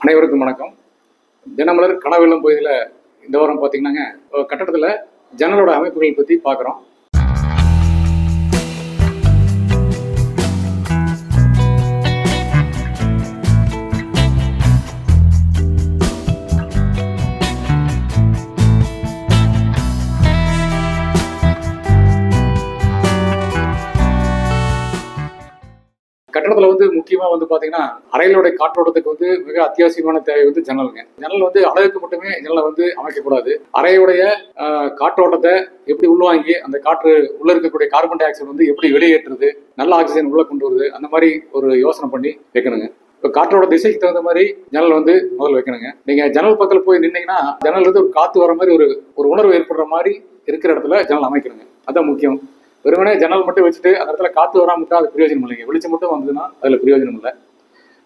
அனைவருக்கும் வணக்கம். தினமலர் கனவெல்லும் பகுதியில் இந்த வாரம் பார்த்தீங்கன்னாங்க கட்டடத்தில் ஜன்னலோட அமைப்புகள் பற்றி பார்க்குறோம் கட்டடத்தில் வந்து முக்கியமாக வந்து பார்த்தீங்கன்னா அறையிலுடைய காற்றோட்டத்துக்கு வந்து மிக அத்தியாவசியமான தேவை வந்து ஜன்னலுங்க. ஜன்னல் வந்து அளவுக்கு மட்டுமே ஜன்னலை வந்து அமைக்கக்கூடாது. அறையுடைய காற்றோட்டத்தை எப்படி உள்வாங்கி அந்த காற்று உள்ள இருக்கக்கூடிய கார்பன் டை ஆக்சைடு வந்து எப்படி வெளியேற்றுறது நல்ல ஆக்சிஜன் உள்ள கொண்டு வருது அந்த மாதிரி ஒரு யோசனை பண்ணி வைக்கணுங்க. இப்போ காற்றோட திசைக்கு தகுந்த மாதிரி ஜன்னல் வந்து முதல்ல வைக்கணுங்க. நீங்க ஜன்னல் பக்கத்தில் போய் நின்னீங்கன்னா ஜன்னல் வந்து ஒரு காத்து வர மாதிரி ஒரு ஒரு உணர்வு ஏற்படுற மாதிரி இருக்கிற இடத்துல ஜன்னல் அமைக்கணுங்க. அதான் முக்கியம். வெறுமனே ஜன்னல் மட்டும் வச்சுட்டு அந்த இடத்துல காற்று வராம விட்டா அது பிரயோஜனம் இல்லைங்க. வெளிச்சம் மட்டும் வந்ததுன்னா அதில் பிரயோஜனம் இல்லை.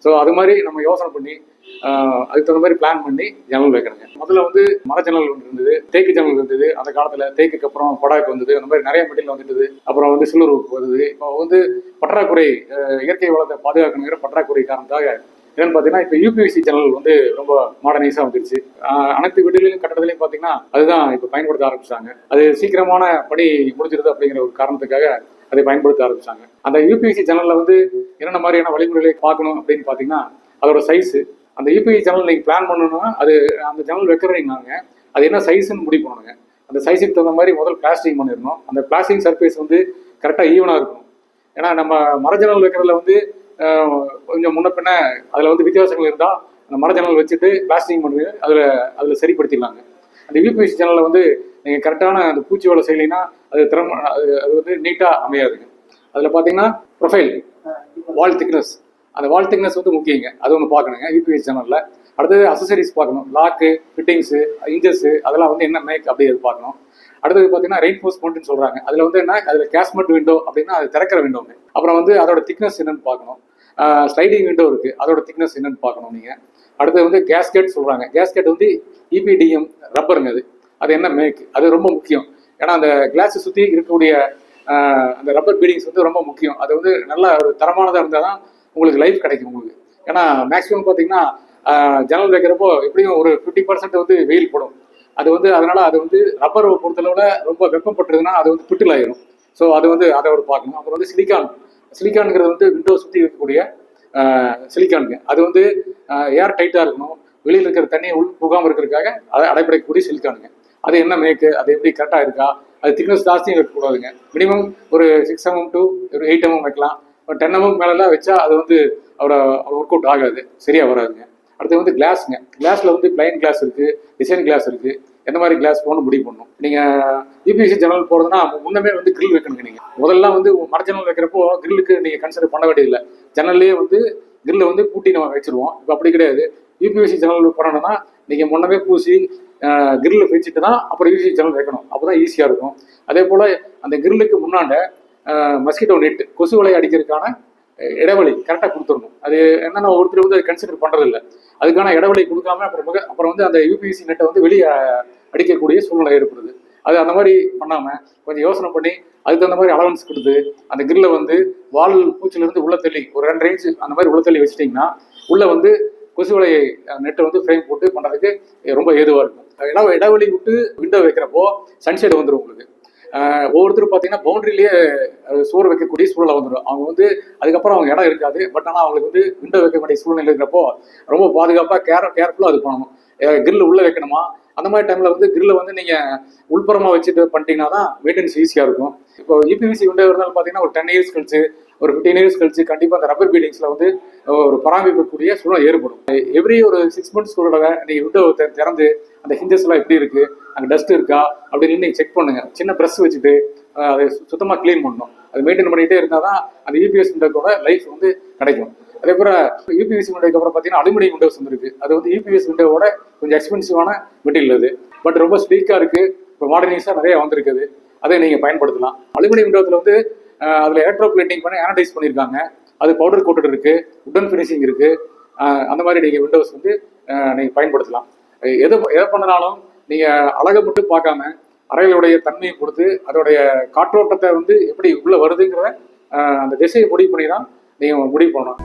ஸோ அது மாதிரி நம்ம யோசனை பண்ணி அதுக்கு தகுந்த மாதிரி பிளான் பண்ணி ஜன்னல் வைக்கணுங்க. முதல்ல வந்து மர ஜன்னல் ஒன்று இருந்தது தேக்கு ஜன்னல் இருந்தது. அந்த காலத்தில் தேக்குக்கு அப்புறம் படாக்கு வந்தது அந்த மாதிரி நிறைய மெட்டீரியல் வந்துட்டு அப்புறம் வந்து சில்லூர் வந்தது. இப்போ வந்து பற்றாக்குறை இயற்கை வளத்தை பாதுகாக்கணுங்கிற பற்றாக்குறை காரணத்தாக என்னன்னு பார்த்தீங்கன்னா இப்போ யூபிஎஸ்சி சேனல் வந்து ரொம்ப மாடர்னைஸாக வந்துருச்சு. அனைத்து வீடுகளிலும் கட்டடத்துலையும் பார்த்தீங்கன்னா அதுதான் இப்போ பயன்படுத்த ஆரம்பிச்சாங்க. அது சீக்கிரமான பணி முடிஞ்சிருது அப்படிங்கிற ஒரு காரணத்துக்காக அதை பயன்படுத்த ஆரம்பிச்சாங்க. அந்த யூபிஎஸ்சி சேனலில் வந்து என்னென்ன மாதிரியான வழிமுறைகளை பார்க்கணும் அப்படின்னு பார்த்தீங்கன்னா அதோட சைஸு அந்த யூபிஎஸ்சி சேனல் நீங்கள் பிளான் பண்ணணும்னா அது அந்த சேனல் வைக்கிறீங்கன்னாங்க அது என்ன சைஸ்ன்னு முடிவு பண்ணணுங்க அந்த சைஸுக்கு தகுந்த மாதிரி முதல் பிளாஸ்டிங் பண்ணிடணும். அந்த பிளாஸ்டிங் சர்ஃபேஸ் வந்து கரெக்டாக ஈவனாக இருக்கணும். ஏன்னா நம்ம மரஜன்னல் வைக்கிறதுல வந்து கொஞ்சம் முன்ன பின்ன அதில் வந்து வித்தியாசங்கள் இருந்தால் அந்த மரஜன்னல் வச்சுட்டு பிளாஸ்டிங் பண்ணி அதில் அதில் சரிப்படுத்திடலாங்க. அந்த யூபிஎஸ்சி சேனலில் வந்து நீங்கள் கரெக்டான அந்த பூச்சி வேலை செய்யலைன்னா அது திறம அது அது வந்து நீட்டாக அமையாதுங்க. அதில் பார்த்தீங்கன்னா ப்ரொஃபைல் வால் திக்னஸ் அந்த வால் திக்னஸ் வந்து முக்கியங்க. அது ஒன்று பார்க்கணுங்க யூபிஎஸ் சேனலில் அடுத்தது அசசரிஸ் பார்க்கணும் லாக்கு ஃபிட்டிங்ஸு இன்ஜஸ்ஸு அதெல்லாம் வந்து என்ன மேக் அப்படி அது பார்க்கணும் அடுத்தது பார்த்தீங்கன்னா ரெயின்ஃபோர்ஸ்மெண்ட்னு சொல்கிறாங்க அதில் வந்து என்ன? அதில் கேஸ்மெண்ட் விண்டோ அப்படின்னா அது திறக்கிற விண்டோங்க அப்புறம் வந்து அதோட திக்னஸ் என்னன்னு பார்க்கணும் ஸ்லைடிங் விண்டோ இருக்குது அதோட திக்னஸ் என்னன்னு பார்க்கணும் நீங்கள் அடுத்தது வந்து கேஸ்கெட் சொல்கிறாங்க கேஸ்கெட் வந்து இபிடிஎம் ரப்பருங்க அது. அது என்ன மேக் அது ரொம்ப முக்கியம். ஏன்னா அந்த கிளாஸை சுற்றி இருக்கக்கூடிய அந்த ரப்பர் பீடிங்ஸ் வந்து ரொம்ப முக்கியம். அது வந்து நல்ல ஒரு தரமானதாக இருந்தால் தான் உங்களுக்கு லைஃப் கிடைக்கும் உங்களுக்கு. ஏன்னா மேக்ஸிமம் பார்த்தீங்கன்னா ஜன்னல் வைக்கிறப்போ எப்படியும் ஒரு ஃபிஃப்டி பர்சன்ட் வந்து வெயில் போடும். அது வந்து அதனால் அது வந்து ரப்பர் பொறுத்தளவில் ரொம்ப வெப்பப்பட்டுருதுன்னா அது வந்து பிட்டில் ஆயிரும். ஸோ அது வந்து அதை ஒரு பார்க்கணும். அப்புறம் வந்து சிலிக்கான் சிலிக்கானுங்கிறது வந்து விண்டோ சுற்றி இருக்கக்கூடிய சிலிக்கானுங்க. அது வந்து ஏர் டைட்டாக இருக்கணும். வெளியில் இருக்கிற தண்ணியை உள் புகாமல் இருக்கிறதுக்காக அதை அடைப்படைக்கக்கூடிய சிலிக்கானுங்க. அது என்ன மேக்கு அது எப்படி கரெக்டாக இருக்கா? அது திக்னஸ் ஜாஸ்தியும் இருக்கக்கூடாதுங்க. மினிமம் ஒரு சிக்ஸ் எம்எம் டு ஒரு எயிட் எம்எம் வைக்கலாம். ஒரு டென் எம்எம் மேலெல்லாம் வச்சா அது வந்து அவரை ஒர்க் அவுட் ஆகாது. சரியாக வராதுங்க. அடுத்து வந்து கிளாஸுங்க கிளாஸில் வந்து பிளைன் கிளாஸ் இருக்குது டிசைன் கிளாஸ் இருக்குது எந்த மாதிரி கிளாஸ் போகணும் முடிவு பண்ணணும். நீங்கள் யூபிஎஸ்சி ஜன்னல் போகிறதுனா முன்னமே வந்து கிரில் வைக்கணுங்க நீங்கள் முதல்ல வந்து மர ஜன்னல் வைக்கிறப்போ கிரில்லுக்கு நீங்கள் கன்சிடர் பண்ண வேண்டியதில்லை. ஜன்னல்லே வந்து கிரில்லை வந்து பூட்டி நம்ம வச்சிருவோம். இப்போ அப்படி கிடையாது. யூபிஎஸ்சி ஜன்னல் போடணும்னா நீங்கள் முன்னமே பூசி கிரில்ல வச்சுட்டு தான் அப்புறம் யூபிஎஸ்சி ஜன்னல் வைக்கணும். அப்போ தான் ஈஸியாக இருக்கும். அதே போல் அந்த கிரில்லுக்கு முன்னாண்ட மஸ்கிட்டோ நெட் கொசு வலை அடிக்கிறதுக்கான இடைவெளி கரெக்டாக கொடுத்துடணும். அது என்னென்ன ஒருத்தர் வந்து அதை கன்சிடர் பண்ணுறதில்ல அதுக்கான இடைவெளி கொடுக்காம அப்புறம் அப்புறம் வந்து அந்த யூபிஎஸ்சி நெட்டை வந்து வெளியே அடிக்கக்கூடிய சூழ்நிலை ஏற்படுது. அது அந்த மாதிரி பண்ணாமல் கொஞ்சம் யோசனை பண்ணி அதுக்கு தகுந்த மாதிரி அலவன்ஸ் கொடுத்து அந்த கிரில்ல வந்து வால் பூச்சிலிருந்து உள்ள தள்ளி ஒரு ரெண்டு ரேஞ்ச் அந்த மாதிரி உள்ள தள்ளி வச்சிட்டிங்கன்னா உள்ள வந்து கொசு வலை நெட்டை வந்து ஃப்ரேம் போட்டு பண்ணுறதுக்கு ரொம்ப ஏதுவாக இருக்கும். இட இடைவெளி விட்டு விண்டோ வைக்கிறப்போ சன்ஷேடு வந்துடும் உங்களுக்கு. ஒவ்வொருத்தரும் பார்த்தீங்கன்னா பவுண்டரிலேயே சோறு வைக்கக்கூடிய சூழ்நிலை வந்துடும் அவங்க வந்து அதுக்கப்புறம் அவங்க இடம் இருக்காது. பட் ஆனால் அவங்களுக்கு வந்து விண்டோ வைக்க வேண்டிய சூழ்நிலை இருக்கிறப்போ ரொம்ப பாதுகாப்பாக கேர் கேர்ஃபுல்லாக அது பண்ணணும். கிரில் உள்ளே வைக்கணுமா? அந்த மாதிரி டைமில் வந்து கிரில்லை வந்து நீங்கள் உள்புறமாக வச்சுட்டு பண்ணிட்டீங்கன்னா தான் மெயின்டெனன்ஸ் ஈஸியாக இருக்கும். இப்போ யூபிவிசி விண்டோ இருந்தாலும் பார்த்தீங்கன்னா ஒரு டென் இயர்ஸ் கழிச்சு ஒரு ஃபிஃப்டீன் இயர்ஸ் கழிச்சு கண்டிப்பாக அந்த ரப்பர் பீடிங்ஸில் வந்து ஒரு பராமரிக்கக்கூடிய சூழல் ஏற்படும். எவ்ரி ஒரு சிக்ஸ் மந்த்ஸ் கூட நீங்கள் விண்டோ திறந்து அந்த ஹிஞ்சஸ் எல்லாம் எப்படி இருக்கு அங்கே டஸ்ட் இருக்கா அப்படின்னு நீங்கள் செக் பண்ணுங்க. சின்ன ப்ரெஸ் வச்சுட்டு அதை சுத்தமாக க்ளீன் பண்ணணும். அது மெயின்டைன் பண்ணிகிட்டே இருந்தால் தான் அந்த யூபிஎஸ் விண்டோக்கோட லைஃப் வந்து கிடைக்கும். அதே போல யூபிஎஸ் விண்டோக்கு அப்புறம் பார்த்தீங்கன்னா அலுமினியம் விண்டோஸ் வந்துருக்கு. அது வந்து யூபிஎஸ் விண்டோவோட கொஞ்சம் எக்ஸ்பென்சிவான மெட்டீரியல் அது. பட் ரொம்ப ஸ்லீக்காக இருக்குது இப்போ மாடர்னைஸாக நிறைய வந்திருக்குது அதை. நீங்கள் பயன்படுத்தலாம். அலுமினியம் விண்டோத்தில் வந்து அதில் எலக்ட்ரோ பிளேட்டிங் பண்ணி ஆனடைஸ் பண்ணியிருக்காங்க. அது பவுடர் கோட்டட் இருக்குது உடன் ஃபினிஷிங் இருக்குது அந்த மாதிரி நீங்கள் விண்டோஸ் வந்து நீங்கள் பயன்படுத்தலாம். எது எதை பண்ணனாலும் நீங்கள் அழகை மட்டும் பார்க்காம அறைகளுடைய தன்மையை கொடுத்து அதோடைய காற்றோட்டத்தை வந்து எப்படி உள்ளே வருதுங்கிற அந்த திசையை முடிவு பண்ணி தான் நீங்கள் முடிவு பண்ணணும்.